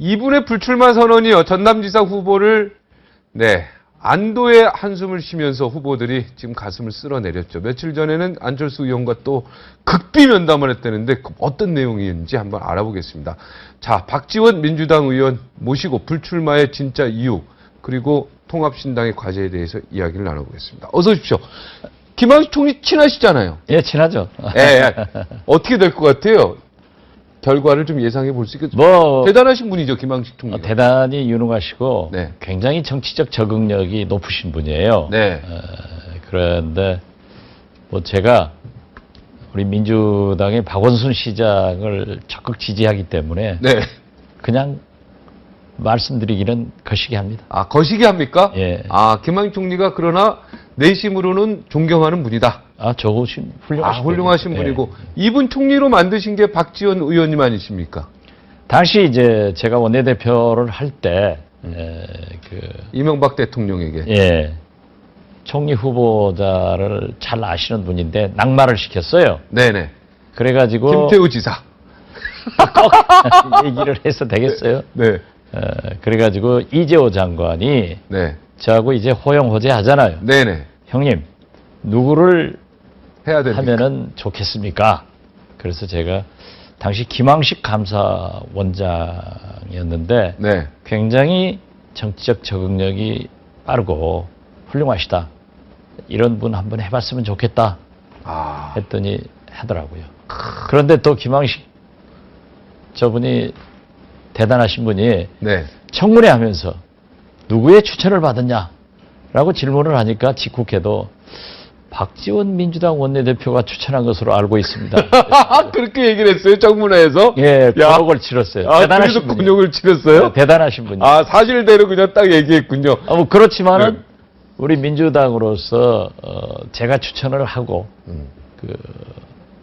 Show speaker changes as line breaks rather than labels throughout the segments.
이분의 불출마 선언이요. 전남지사 후보를 네. 안도의 한숨을 쉬면서 후보들이 지금 가슴을 쓸어내렸죠. 며칠 전에는 안철수 의원과 또 극비 면담을 했다는데 그 어떤 내용이었는지 한번 알아보겠습니다. 자, 박지원 민주당 의원 모시고 불출마의 진짜 이유 그리고 통합신당의 과제에 대해서 이야기를 나눠보겠습니다. 어서 오십시오. 김학식 총리 친하시잖아요.
예, 친하죠.
예, 예. 어떻게 될 것 같아요? 결과를 좀 예상해 볼 수 있겠죠.
뭐
대단하신 분이죠, 김학식 총리.
어, 대단히 유능하시고
네.
굉장히 정치적 적응력이 높으신 분이에요.
네.
어, 그런데 뭐 제가 우리 민주당의 박원순 시장을 적극 지지하기 때문에
네.
그냥 말씀드리기는 거시기 합니다.
아, 거시기 합니까?
예.
아, 김학식 총리가 그러나 내심으로는 존경하는 분이다.
아, 좋으신 훌륭하신,
아, 훌륭하신
분이죠. 예.
분이고 이분 총리로 만드신 게 박지원 의원님 아니십니까?
당시 이제 제가 원내대표를 할 때, 에, 그,
이명박 대통령에게.
예, 총리 후보자를 잘 아시는 분인데 낙마를 시켰어요.
네네.
그래가지고
김태우 지사.
얘기를 해서 되겠어요.
네.
어, 그래가지고 이재호 장관이
네.
저하고 이제 호영 호재 하잖아요.
네네.
형님 누구를
해야 됩니까?
하면은 좋겠습니까? 그래서 제가 당시 김황식 감사원장이었는데
네.
굉장히 정치적 적응력이 빠르고 훌륭하시다. 이런 분 한번 해봤으면 좋겠다
아.
했더니 하더라고요. 그런데 또 김황식 저분이 대단하신 분이
네.
청문회 하면서 누구의 추천을 받았냐 라고 질문을 하니까 직국해도 박지원 민주당 원내대표가 추천한 것으로 알고 있습니다.
그렇게 얘기를 했어요, 정문화에서?
예,
야.
곤욕을 치렀어요.
아,
대단하신 분이.
곤욕을 치렀어요?
대단하신 분이.
아, 사실대로 그냥 딱 얘기했군요.
아, 뭐 그렇지만은
네.
우리 민주당으로서 어, 제가 추천을 하고
음.
그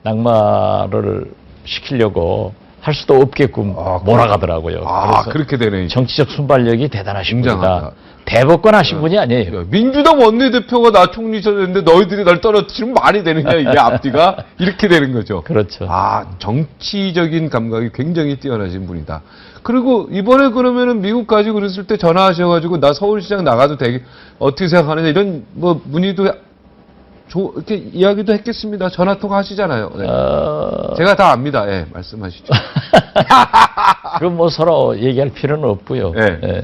낙마를 시키려고 할 수도 없게끔
아,
몰아가더라고요.
아,
그래서
그렇게 되네.
정치적 순발력이 대단하신
굉장하다.
분이다. 대법관 하신 분이 아니에요.
야, 민주당 원내대표가 나 총리 쳤는데 너희들이 날 떨어뜨리면 말이 되느냐, 이게 앞뒤가? 이렇게 되는 거죠.
그렇죠.
아, 정치적인 감각이 굉장히 뛰어나신 분이다. 그리고 이번에 그러면은 미국 가지고 그랬을 때 전화하셔가지고 나 서울시장 나가도 되게, 어떻게 생각하느냐, 이런 뭐 문의도, 조, 이렇게 이야기도 했겠습니다. 전화 통화 하시잖아요. 네.
어,
제가 다 압니다. 예, 말씀하시죠.
그건 뭐 서로 얘기할 필요는 없고요.
네.
예.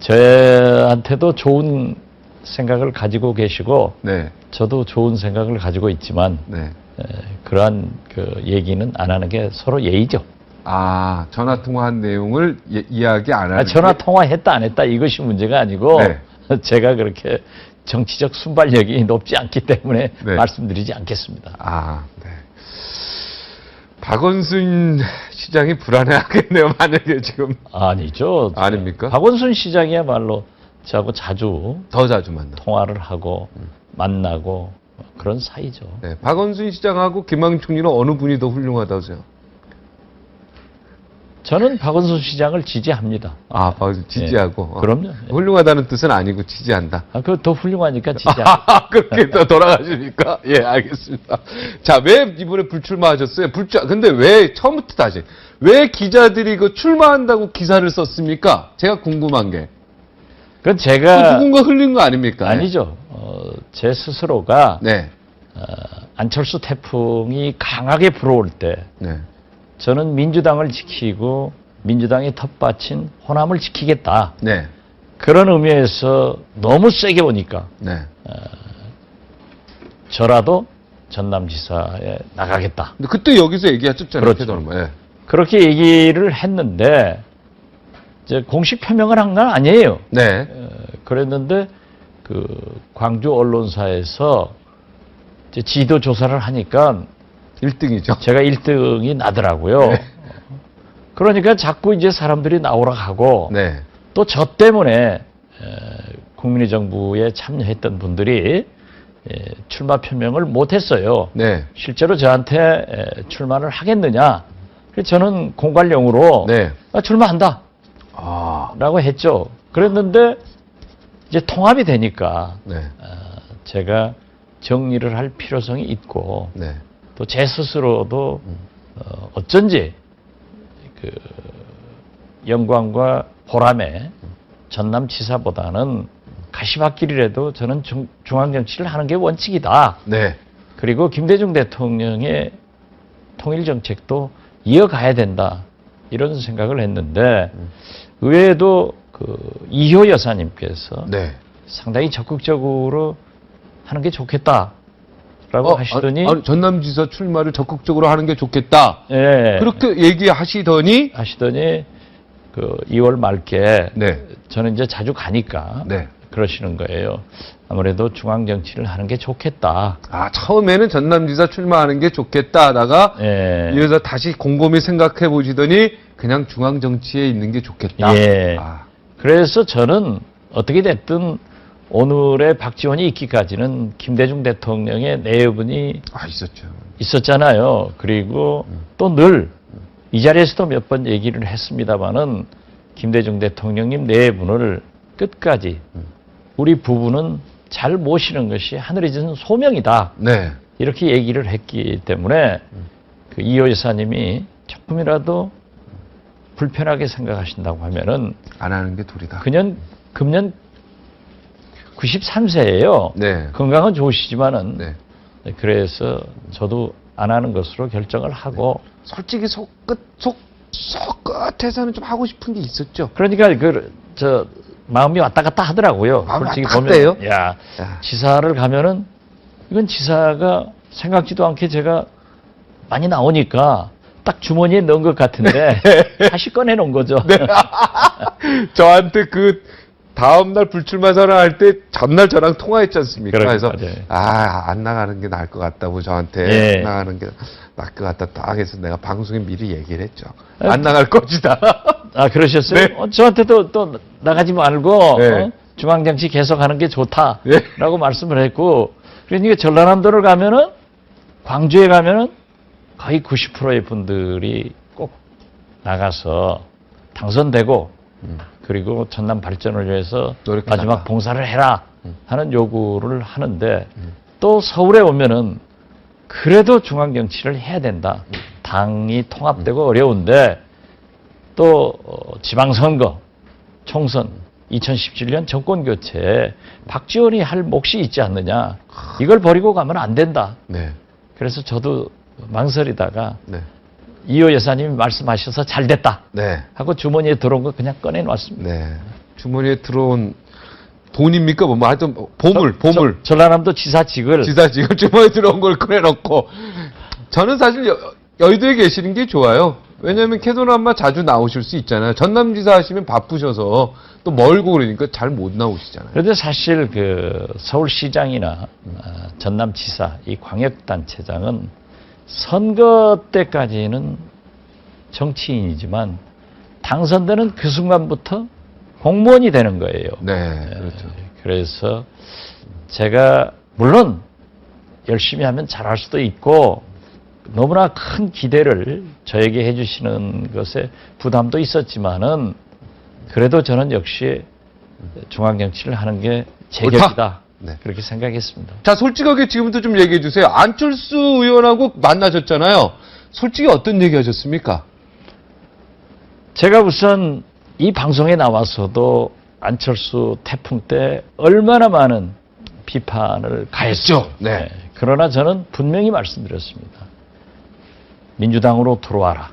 저한테도 좋은 생각을 가지고 계시고
네,
저도 좋은 생각을 가지고 있지만
네.
에, 그러한 그 얘기는 안 하는 게 서로 예의죠.
아, 전화 통화한 내용을 예- 이야기 안 하는.
아, 전화
게-
통화했다 안 했다 이것이 문제가 아니고
네.
제가 그렇게 정치적 순발력이 높지 않기 때문에
네.
말씀드리지 않겠습니다.
아, 네. 박원순 시장이 불안해하겠네요. 만약에 지금
아니죠.
아닙니까?
박원순 시장이야말로 저하고 자주
더 자주 만나.
통화를 하고 만나고 그런 사이죠.
네, 박원순 시장하고 김학인 총리는 어느 분이 더 훌륭하다고 생각?
저는 박원순 시장을 지지합니다.
아, 박원순 지지하고.
예. 그럼요. 예.
훌륭하다는 뜻은 아니고 지지한다.
아, 그 더 훌륭하니까 지지합니다.
아, 그렇게 또 돌아가십니까? 예, 알겠습니다. 자, 왜 이번에 불출마하셨어요? 불출, 근데 왜, 처음부터 다시, 왜 기자들이 그 출마한다고 기사를 썼습니까? 제가 궁금한 게.
그건
그
제가
누군가 흘린 거 아닙니까?
아니죠. 어, 제 스스로가
네,
어, 안철수 태풍이 강하게 불어올 때
네.
저는 민주당을 지키고 민주당의 텃밭인 호남을 지키겠다.
네,
그런 의미에서 너무 세게 오니까
네.
저라도 전남지사에 나가겠다.
근데 그때 여기서 얘기하셨잖아요.
그렇죠.
태도는. 예.
그렇게 얘기를 했는데 이제 공식 표명을 한 건 아니에요.
네.
어, 그랬는데 그 광주 언론사에서 지도 조사를 하니까
1등이죠.
제가 1등이 나더라고요.
네.
그러니까 자꾸 이제 사람들이 나오라 하고
네.
또 저 때문에 에, 국민의 정부에 참여했던 분들이 에, 출마 표명을 못했어요.
네.
실제로 저한테 에, 출마를 하겠느냐? 저는 공관령으로
네.
아, 출마한다.
아,
라고 했죠. 그랬는데 이제 통합이 되니까
네.
어, 제가 정리를 할 필요성이 있고
네.
또 제 스스로도 어, 어쩐지 그 영광과 보람에 전남 지사보다는 가시밭길이라도 저는 중, 중앙정치를 하는 게 원칙이다.
네.
그리고 김대중 대통령의 통일정책도 이어가야 된다. 이런 생각을 했는데 의외에도 그 이효 여사님께서
네.
상당히 적극적으로 하는 게 좋겠다 라고
어,
하시더니
아, 아, 전남지사 출마를 적극적으로 하는 게 좋겠다.
예,
그렇게 얘기하시더니
하시더니 그 2월 말께
네.
저는 이제 자주 가니까
네.
그러시는 거예요. 아무래도 중앙 정치를 하는 게 좋겠다.
아, 처음에는 전남지사 출마하는 게 좋겠다 하다가
예.
이 여자 다시 곰곰이 생각해 보시더니 그냥 중앙 정치에 있는 게 좋겠다.
예.
아,
그래서 저는 어떻게 됐든 오늘의 박지원이 있기까지는 김대중 대통령의 내분이
아, 있었죠.
있었잖아요. 그리고 또 늘 이 자리에서도 몇 번 얘기를 했습니다마는 김대중 대통령님 내분을 끝까지 우리 부부는 잘 모시는 것이 하늘이 준 소명이다.
네.
이렇게 얘기를 했기 때문에 그 이호 여사님이 조금이라도 불편하게 생각하신다고 하면은
안 하는 게 둘이다.
그년 금년 93세예요.
네.
건강은 좋으시지만은
네.
네, 그래서 저도 안 하는 것으로 결정을 하고
솔직히 속끝 속, 속 끝에서는 좀 하고 싶은 게 있었죠.
그러니까 그 저 마음이 왔다 갔다 하더라고요.
마음이
솔직히
왔다
보면
갔다 해요?
야
야.
지사를 가면은 이건 지사가 생각지도 않게 제가 많이 나오니까 딱 주머니에 넣은 것 같은데 다시 꺼내 놓은 거죠.
네. 저한테 그 다음날 불출마 선언할 때 전날 저랑 통화했지 않습니까?
그러니까,
그래서
네.
아, 안 나가는 게 나을 것 같다고 저한테
예.
나가는 게 나을 것 같다 딱 해서 내가 방송에 미리 얘기를 했죠.
아,
안 나갈 것이다.
아 그러셨어요?
네.
어, 저한테도 또 나가지 말고
네.
어? 중앙정치 계속 하는 게 좋다라고
네.
말씀을 했고 그러니까 전라남도를 가면은 광주에 가면은 거의 90%의 분들이 꼭 나가서 당선되고
음.
그리고 전남 발전을 위해서 마지막
나가.
봉사를 해라
음.
하는 요구를 하는데 또 서울에 오면은 그래도 중앙 정치를 해야 된다. 당이 통합되고 어려운데 또 어, 지방선거, 총선, 2017년 정권 교체에 박지원이 할 몫이 있지 않느냐. 이걸 버리고 가면 안 된다.
네.
그래서 저도 망설이다가
네.
이호 여사님이 말씀하셔서 잘 됐다
네.
하고 주머니에 들어온 거 그냥 꺼내 놨습니다.
네. 주머니에 들어온 돈입니까? 뭐, 뭐 하여튼 보물,
저-
보물.
저- 전라남도 지사직을
지사 지금 주머니에 들어온 걸 꺼내놓고 저는 사실 여, 여의도에 계시는 게 좋아요. 왜냐하면 캐도남마 자주 나오실 수 있잖아요. 전남지사 하시면 바쁘셔서 또 멀고 그러니까 잘 못 나오시잖아요.
그런데 사실 그 서울시장이나 아, 전남지사 이 광역단체장은 선거 때까지는 정치인이지만 당선되는 그 순간부터 공무원이 되는 거예요.
네, 그렇죠.
그래서 제가 물론 열심히 하면 잘할 수도 있고 너무나 큰 기대를 저에게 해주시는 것에 부담도 있었지만은 그래도 저는 역시 중앙 정치를 하는 게제
옳다.
격이다
네.
그렇게 생각했습니다.
자, 솔직하게 지금부터 좀 얘기해 주세요. 안철수 의원하고 만나셨잖아요. 솔직히 어떤 얘기 하셨습니까?
제가 우선 이 방송에 나와서도 안철수 태풍 때 얼마나 많은 비판을 가했죠.
네.
그러나 저는 분명히 말씀드렸습니다. 민주당으로 들어와라.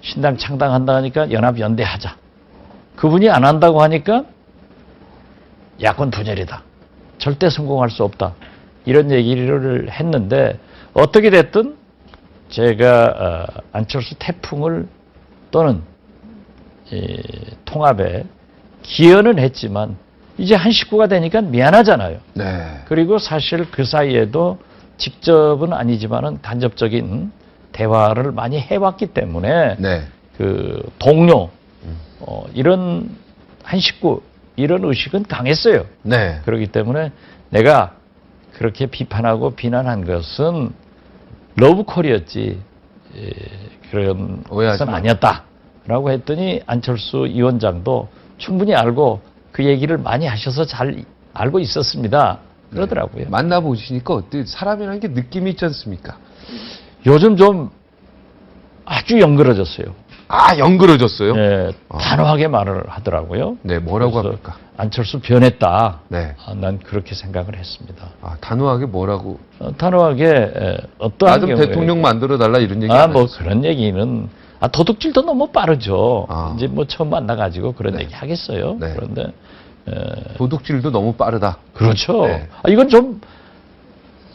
신당 창당한다 하니까 연합 연대하자. 그분이 안 한다고 하니까 야권 분열이다. 절대 성공할 수 없다. 이런 얘기를 했는데 어떻게 됐든 제가 어, 안철수 태풍을 또는 이 통합에 기여는 했지만 이제 한 식구가 되니까 미안하잖아요.
네.
그리고 사실 그 사이에도 직접은 아니지만은 간접적인 대화를 많이 해왔기 때문에
네.
그 동료 어, 이런 한 식구 이런 의식은 강했어요.
네.
그렇기 때문에 내가 그렇게 비판하고 비난한 것은 러브콜이었지 예, 그런 것은
마.
아니었다라고 했더니 안철수 위원장도 충분히 알고 그 얘기를 많이 하셔서 잘 알고 있었습니다. 그러더라고요.
만나보시니까 어때? 사람이라는 게 느낌이 있지 않습니까?
요즘 좀 아주 연그러졌어요.
아, 연그러졌어요?
예,
아.
단호하게 말을 하더라고요.
네, 뭐라고 합니까?
안철수 변했다.
네.
아, 난 그렇게 생각을 했습니다.
아, 단호하게 뭐라고?
어, 단호하게 에, 어떠한
나좀
경우에
대통령 만들어 달라 이런 얘기
아, 안뭐
하셨어요?
그런 얘기는 아, 도둑질도 너무 빠르죠.
아.
이제 뭐 처음 만나가지고 그런
네.
얘기 하겠어요.
네.
그런데 에,
도둑질도 너무 빠르다.
그렇죠.
네.
아, 이건 좀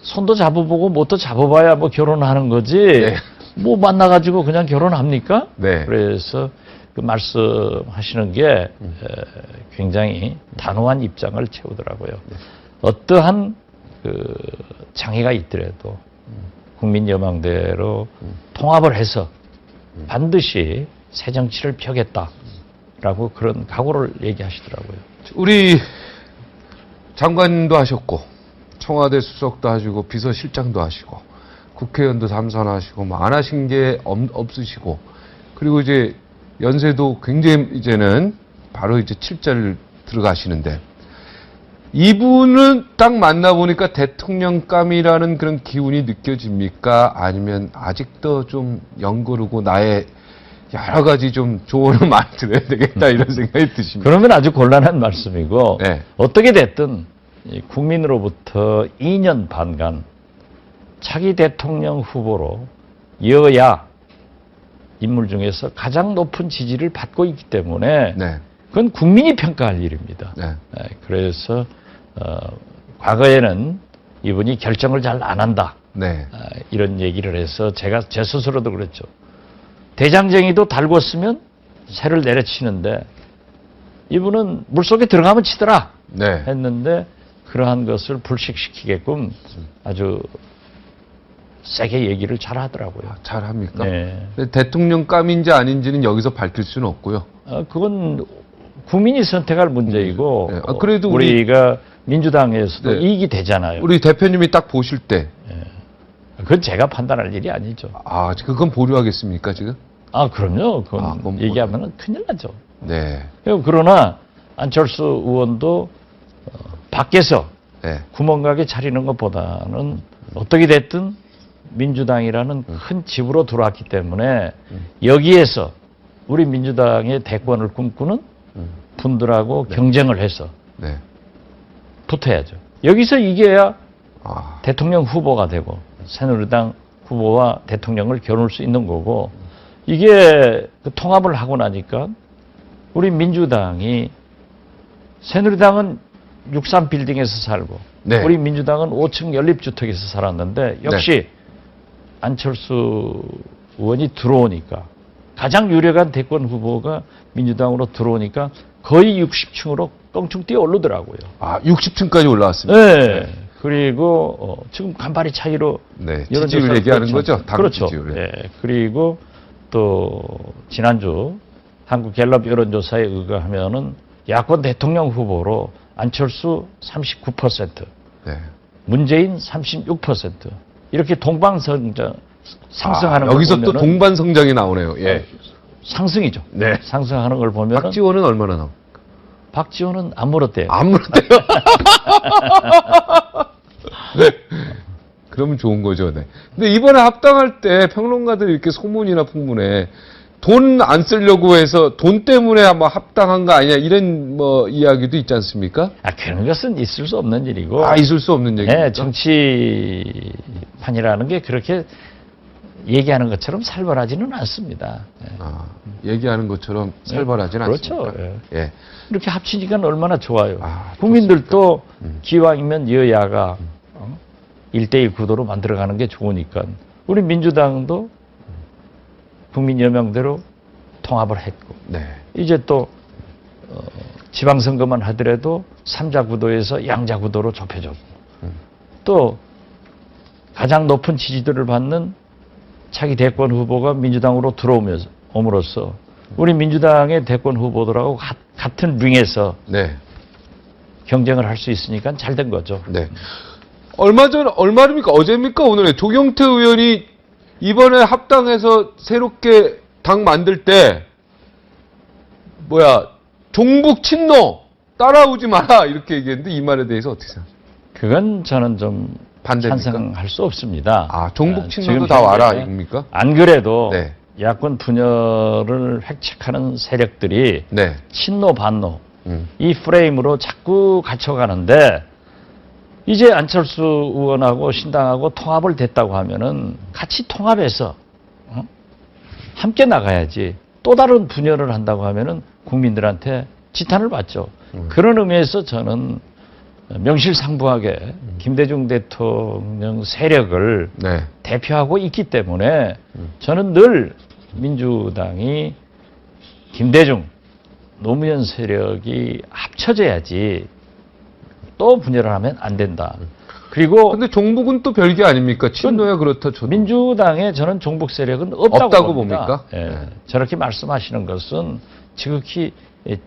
손도 잡아보고 못도 잡아봐야 뭐 결혼하는 거지.
네.
뭐 만나가지고 그냥 결혼합니까?
네.
그래서 그 말씀하시는 게
음.
에, 굉장히 단호한 입장을 채우더라고요.
네.
어떠한 그 장애가 있더라도
음.
국민여망대로 통합을 해서 반드시 새 정치를 펴겠다라고 그런 각오를 얘기하시더라고요.
우리 장관도 하셨고 청와대 수석도 하시고 비서실장도 하시고 국회의원도 삼선하시고 뭐 안 하신 게 없, 없으시고 그리고 이제 연세도 굉장히 이제는 바로 이제 칠자를 들어가시는데 이분은 딱 만나보니까 대통령감이라는 그런 기운이 느껴집니까? 아니면 아직도 좀 연거르고 나의 여러 가지 좀 조언을 많이 들어야 되겠다 이런 생각이 드십니다.
그러면 아주 곤란한 말씀이고
네.
어떻게 됐든 이 국민으로부터 2년 반간 차기 대통령 후보로 여야 인물 중에서 가장 높은 지지를 받고 있기 때문에
네.
그건 국민이 평가할 일입니다.
네.
네, 그래서 어, 과거에는 이분이 결정을 잘 안 한다
네.
아, 이런 얘기를 해서 제가 제 스스로도 그랬죠. 대장쟁이도 달궜으면 새를 내려치는데 이분은 물속에 들어가면 치더라
네.
했는데 그러한 것을 불식시키게끔 아주 세게 얘기를 잘 하더라고요.
잘 합니까?
네.
대통령감인지 아닌지는 여기서 밝힐 수는 없고요.
어, 그건 국민이 선택할 문제이고
네. 아, 그래도 우리-
우리 가 민주당에서도
네.
이익이 되잖아요.
우리 대표님이 딱 보실 때,
그건 제가 판단할 일이 아니죠.
아, 그건 보류하겠습니까, 지금?
아, 그럼요. 그건
아, 그건
얘기하면 큰일 나죠.
네.
그러나 안철수 의원도 어, 밖에서
네.
구멍가게 차리는 것보다는 어떻게 됐든 민주당이라는 큰 집으로 들어왔기 때문에 여기에서 우리 민주당의 대권을 꿈꾸는
음.
분들하고 경쟁을 해서
네.
붙어야죠. 여기서 이겨야
아,
대통령 후보가 되고 새누리당 후보와 대통령을 겨룰 수 있는 거고 이게 그 통합을 하고 나니까 우리 민주당이 새누리당은 63 빌딩에서 살고
네.
우리 민주당은 5층 연립주택에서 살았는데 역시 안철수 의원이 들어오니까 가장 유력한 대권 후보가 민주당으로 들어오니까 거의 60층으로 껑충 뛰어 오르더라고요.
아 60층까지 올라왔습니다.
네. 그리고 어, 지금 간발의 차이로
네. 지지율 얘기하는
그렇지
거죠? 당
그렇죠.
지지율.
예. 그리고 또 지난주 한국 갤럽 여론조사에 의거하면은 야권 대통령 후보로 안철수 39%,
네.
문재인 36% 이렇게 동방성장 상승하는
아,
걸
여기서 또 동반 성장이 나오네요. 예.
상승이죠.
네.
상승하는 걸 보면
박지원은 얼마나 나오?
박지원은 안 물었대요.
안 물었대요. 네. 그러면 좋은 거죠. 네. 근데 이번에 합당할 때 평론가들이 이렇게 소문이나 풍문에 돈 안 쓰려고 해서 돈 때문에 아마 합당한 거 아니냐 이런 뭐 이야기도 있지 않습니까?
아, 그런 것은 있을 수 없는 일이고.
아 있을 수 없는 얘기입니까?
네, 정치판이라는 게 그렇게 얘기하는 것처럼 살벌하지는 않습니다. 예.
아, 얘기하는 것처럼 살벌하진
그렇죠.
않습니다.
예.
예.
이렇게 합치니까 얼마나 좋아요.
아,
국민들도
음.
기왕이면 여야가 어? 1대1 구도로 만들어가는 게 좋으니까 우리 민주당도 국민 여명대로 통합을 했고
네.
이제 또 어, 지방선거만 하더라도 삼자 구도에서 양자 구도로 좁혀졌고
음.
또 가장 높은 지지도를 받는 차기 대권 후보가 민주당으로 들어오면서 옴으로써 우리 민주당의 대권 후보들하고 가- 같은 링에서
네.
경쟁을 할 수 있으니까 잘 된 거죠.
네. 얼마 전, 얼마입니까? 어제입니까? 오늘 조경태 의원이 이번에 합당해서 새롭게 당 만들 때, 뭐야, 종북 친노! 따라오지 마라! 이렇게 얘기했는데 이 말에 대해서 어떻게 생각하세요?
그건 저는 좀
반대입니까?
찬성할 수 없습니다.
아, 종북
아,
친노도
지금
다 와라, 이겁니까?
안 그래도
네.
야권 분열을 획책하는 세력들이
네.
친노 반노
음.
이 프레임으로 자꾸 갇혀가는데 이제 안철수 의원하고 신당하고 통합을 됐다고 하면은 같이 통합해서 어? 함께 나가야지 또 다른 분열을 한다고 하면은 국민들한테 지탄을 받죠. 그런 의미에서 저는 명실상부하게 김대중 대통령 세력을
네.
대표하고 있기 때문에 저는 늘 민주당이 김대중 노무현 세력이 합쳐져야지 또 분열을 하면 안 된다. 그리고
근데 종북은 또 별게 아닙니까? 친노야 그렇다 쳐도.
민주당에 저는 종북 세력은 없다고,
없다고
봅니다.
봅니까?
예,
네.
저렇게 말씀하시는 것은 지극히 예,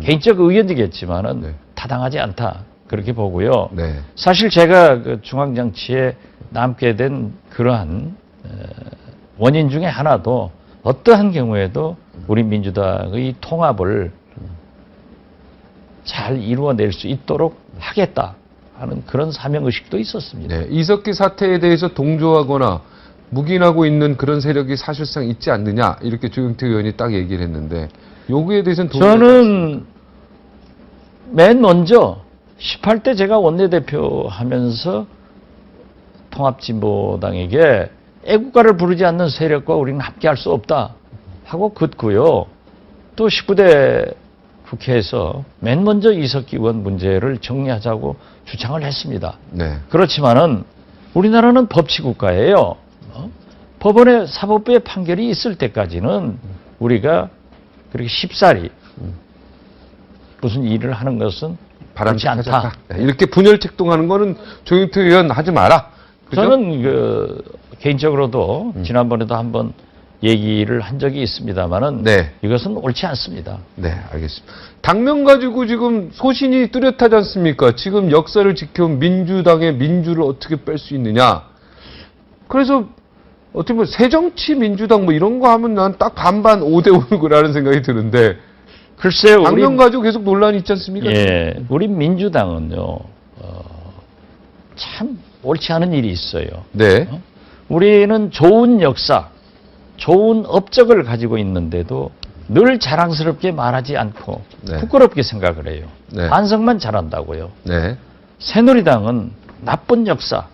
개인적 의견이겠지만은
네.
타당하지 않다 그렇게 보고요.
네.
사실 제가 그 중앙정치에 남게 된 그러한 에, 원인 중에 하나도 어떠한 경우에도 우리 민주당의 통합을 잘 이루어낼 수 있도록 하겠다 하는 그런 사명의식도 있었습니다.
네. 이석기 사태에 대해서 동조하거나 묵인하고 있는 그런 세력이 사실상 있지 않느냐 이렇게 조영태 의원이 딱 얘기를 했는데 여기에 대해서는
저는 맨 먼저 18대 제가 원내대표 하면서 통합진보당에게 애국가를 부르지 않는 세력과 우리는 함께할 수 없다 하고 긋고요. 또 19대 국회에서 맨 먼저 이석기 의원 문제를 정리하자고 주창을 했습니다.
네.
그렇지만은 우리나라는 법치국가예요. 어? 법원의 사법부의 판결이 있을 때까지는 우리가 그렇게 쉽사리 무슨 일을 하는 것은 그렇지 않다.
네. 이렇게 분열 책동하는 거는 조영태 의원 하지 마라. 그죠? 음.
저는 그 개인적으로도 지난번에도 한번 얘기를 한 적이 있습니다만은
네.
이것은 옳지 않습니다.
네, 알겠습니다. 당면 가지고 지금 소신이 뚜렷하지 않습니까? 지금 역사를 지켜온 민주당의 민주를 어떻게 뺄 수 있느냐. 그래서 어떻게 보면 새정치 민주당 뭐 이런 거 하면 난 딱 반반 5대 5라는 생각이 드는데
글쎄요, 우리,
당면 가지고 계속 논란이 있지 않습니까?
예, 우리 민주당은요, 어, 참 옳지 않은 일이 있어요.
네.
우리는 좋은 역사, 좋은 업적을 가지고 있는데도 늘 자랑스럽게 말하지 않고
네.
부끄럽게 생각을 해요.
네.
반성만 잘한다고요.
네.
새누리당은 나쁜 역사,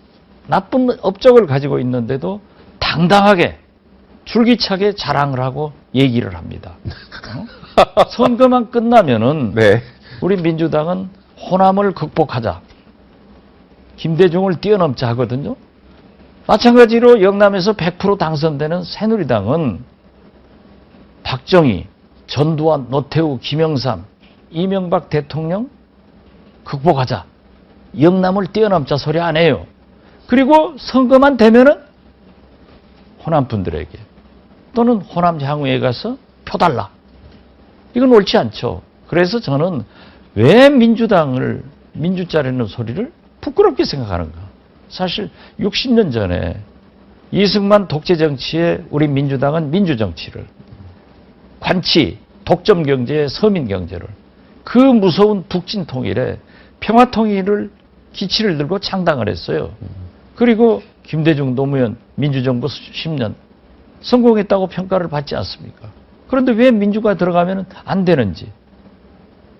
나쁜 업적을 가지고 있는데도 당당하게 줄기차게 자랑을 하고 얘기를 합니다. 어? 선거만 끝나면은
네.
우리 민주당은 호남을 극복하자. 김대중을 뛰어넘자 하거든요. 마찬가지로 영남에서 100% 당선되는 새누리당은 박정희, 전두환, 노태우, 김영삼, 이명박 대통령 극복하자. 영남을 뛰어넘자 소리 안 해요. 그리고 선거만 되면은 호남 분들에게 또는 호남 향후에 가서 표 달라. 이건 옳지 않죠. 그래서 저는 왜 민주당을 민주짜리는 소리를 부끄럽게 생각하는가? 사실 60년 전에 이승만 독재 정치에 우리 민주당은 민주 정치를 관치 독점 경제에 서민 경제를 그 무서운 북진 통일에 평화 통일을 기치를 들고 창당을 했어요. 그리고 김대중 노무현 민주정부 10년 성공했다고 평가를 받지 않습니까? 그런데 왜 민주가 들어가면 안 되는지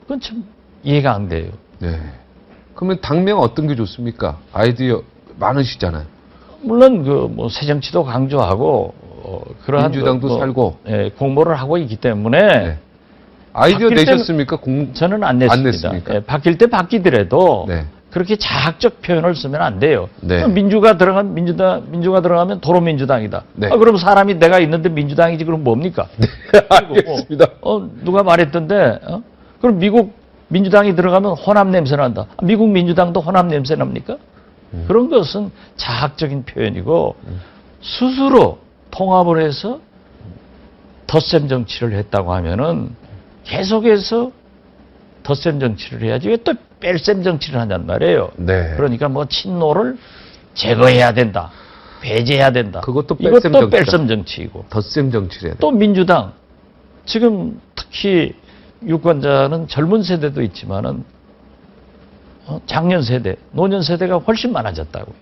그건 참 이해가 안 돼요.
네. 그러면 당명 어떤 게 좋습니까? 아이디어 많으시잖아요.
물론 그 뭐 새정치도 강조하고 어, 그러한
민주당도
그 뭐,
살고.
예, 공모를 하고 있기 때문에
네. 아이디어
바뀔
내셨습니까? 공...
저는 안 냈습니다.
안 냈습니까?
예, 바뀔 때 바뀌더라도
네.
그렇게 자학적 표현을 쓰면 안 돼요.
네.
민주가 들어간 민주당 민주가 들어가면 도로 민주당이다.
네.
아, 그럼 사람이 내가 있는데 민주당이지 그럼 뭡니까?
알겠습니다.
어, 누가 말했던데 어? 그럼 미국 민주당이 들어가면 호남 냄새 난다. 아, 미국 민주당도 호남 냄새 납니까?
음.
그런 것은 자학적인 표현이고 스스로 통합을 해서 덧셈 정치를 했다고 하면은 계속해서 덧셈 정치를 해야지 왜 또 뺄셈 정치를 하냔 말이에요.
네.
그러니까 뭐 친노를 제거해야 된다. 배제해야 된다.
그것도 뺄셈
이것도. 뺄셈 정치이고
덧셈 정치래.
또 민주당 지금 특히 유권자는 젊은 세대도 있지만은 어, 장년 세대, 노년 세대가 훨씬 많아졌다고요.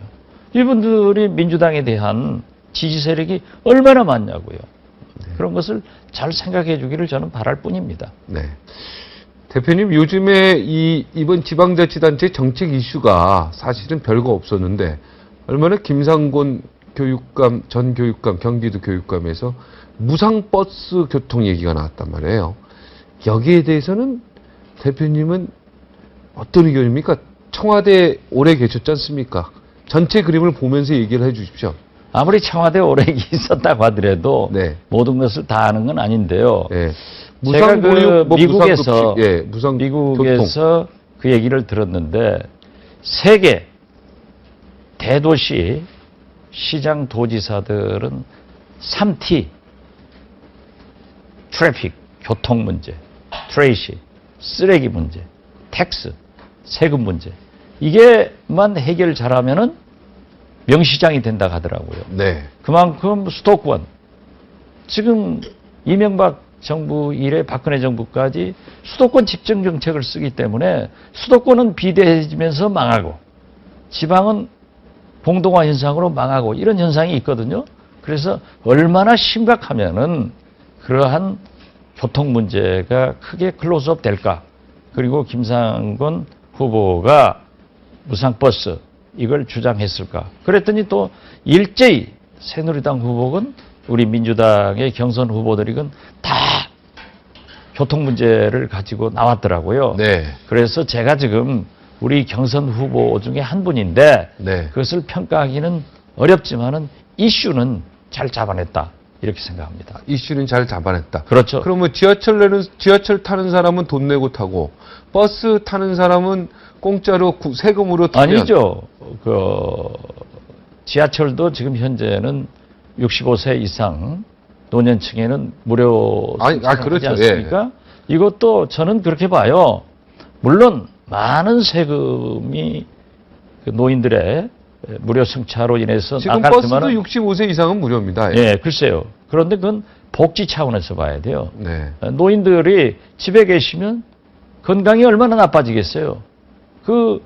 이분들이 민주당에 대한 지지 세력이 얼마나 많냐고요. 그런 것을 잘 생각해 주기를 저는 바랄 뿐입니다.
네. 대표님, 요즘에 이, 이번 지방자치단체 정책 이슈가 사실은 별거 없었는데, 얼마나 김상곤 교육감, 전 교육감, 경기도 교육감에서 무상 버스 교통 얘기가 나왔단 말이에요. 여기에 대해서는 대표님은 어떤 의견입니까? 청와대 오래 계셨지 않습니까? 전체 그림을 보면서 얘기를 해 주십시오.
아무리 청와대 오래 있었다고 하더라도
네.
모든 것을 다 아는 건 아닌데요.
예.
제가 그
무상보육, 뭐
미국에서
무상급식, 예, 무상.
미국에서 그 얘기를 들었는데 세계 대도시 시장 도지사들은 3T 트래픽 교통 문제, 트레이시 쓰레기 문제, 텍스 세금 문제 이게만 해결 잘하면은 명시장이 된다 하더라고요.
네.
그만큼 수도권 지금 이명박 정부 이래 박근혜 정부까지 수도권 집중 정책을 쓰기 때문에 수도권은 비대해지면서 망하고 지방은 봉동화 현상으로 망하고 이런 현상이 있거든요. 그래서 얼마나 심각하면은 그러한 교통 문제가 크게 클로즈업 될까? 그리고 김상곤 후보가 무상버스 이걸 주장했을까? 그랬더니 또 일제히 새누리당 후보건 우리 민주당의 경선 후보들이건 다 교통 문제를 가지고 나왔더라고요.
네.
그래서 제가 지금 우리 경선 후보 중에 한 분인데
네.
그것을 평가하기는 어렵지만은 이슈는 잘 잡아냈다 이렇게 생각합니다.
이슈는 잘 잡아냈다.
그렇죠.
그러면 지하철 내는 지하철 타는 사람은 돈 내고 타고 버스 타는 사람은 공짜로 구- 세금으로 타면
아니죠. 그 지하철도 지금 현재는 65세 이상 노년층에는 무료
아니, 아, 그렇죠.
않습니까? 이것도 저는 그렇게 봐요. 물론 많은 세금이 그 노인들의 무료 승차로 인해서
지금 버스도 65세 이상은 무료입니다.
예, 글쎄요. 그런데 그건 복지 차원에서 봐야 돼요.
네.
노인들이 집에 계시면 건강이 얼마나 나빠지겠어요. 그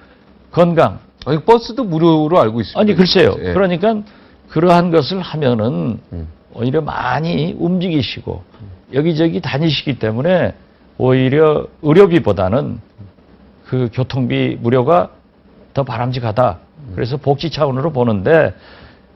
건강
아니 버스도 무료로 알고 있습니다.
아니 글쎄요.
예.
그러니까 그러한 것을 하면은
음.
오히려 많이 움직이시고 여기저기 다니시기 때문에 오히려 의료비보다는 그 교통비 무료가 더 바람직하다. 그래서 복지 차원으로 보는데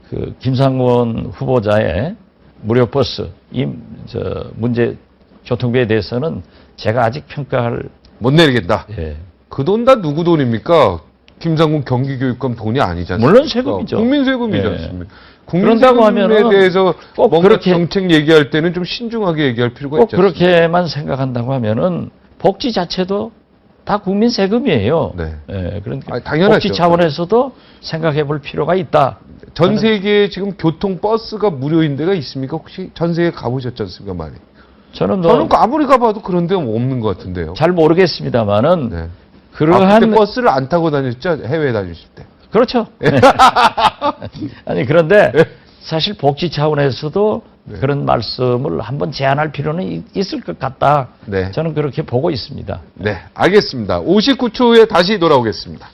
그 김상곤 후보자의 무료 버스 이 저 문제 교통비에 대해서는 제가 아직 평가할
못 내리겠다.
예.
그 돈 다 누구 돈입니까? 김상군 경기교육감 돈이 않습니까?
물론 세금이죠.
국민 세금이지
예.
않습니까? 국민
그런다고
세금에 대해서
꼭
뭔가
그렇게-
정책 얘기할 때는 좀 신중하게 얘기할 필요가 않습니까?
그렇게만 생각한다고 하면은 복지 자체도 다 국민 세금이에요.
네.
예, 그러니까
아, 당연하죠.
복지 차원에서도 생각해 볼 필요가 있다.
전 세계에 지금 교통 버스가 무료인 데가 있습니까? 혹시 전 세계 가보셨지 않습니까, 많이?
저는
저는
뭐
아무리 가봐도 그런 데는 없는 것 같은데요.
잘 모르겠습니다만은
네. 아,
그러한
그때 버스를 안 타고 다녔죠? 해외에 다니실 때.
그렇죠.
예.
아니 그런데 사실 복지 차원에서도
네.
그런 말씀을 한번 제안할 필요는 이- 있을 것 같다.
네.
저는 그렇게 보고 있습니다.
네, 알겠습니다. 59초 후에 다시 돌아오겠습니다.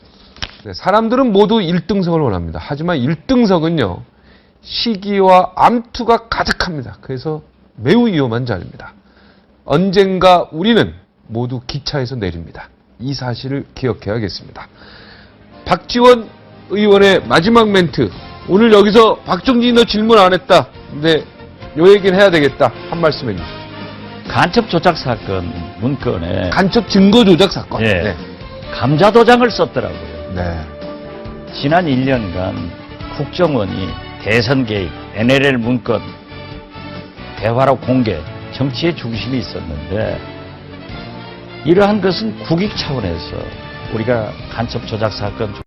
네, 사람들은 모두 1등석을 원합니다. 하지만 1등석은요, 시기와 암투가 가득합니다. 그래서 매우 위험한 자리입니다. 언젠가 우리는 모두 기차에서 내립니다. 이 사실을 기억해야겠습니다. 박지원 의원의 마지막 멘트. 오늘 여기서 박종진 너 질문 안 했다. 근데 요 얘기는 해야 되겠다. 한 말씀 해주세요.
간첩 조작 사건 문건에
간첩 증거 조작 사건.
예.
네.
감자 도장을 썼더라고요.
네.
지난 1년간 국정원이 대선 개입, NLL 문건, 대화로 공개, 정치의 중심이 있었는데 이러한 것은 국익 차원에서 우리가 간첩 조작 사건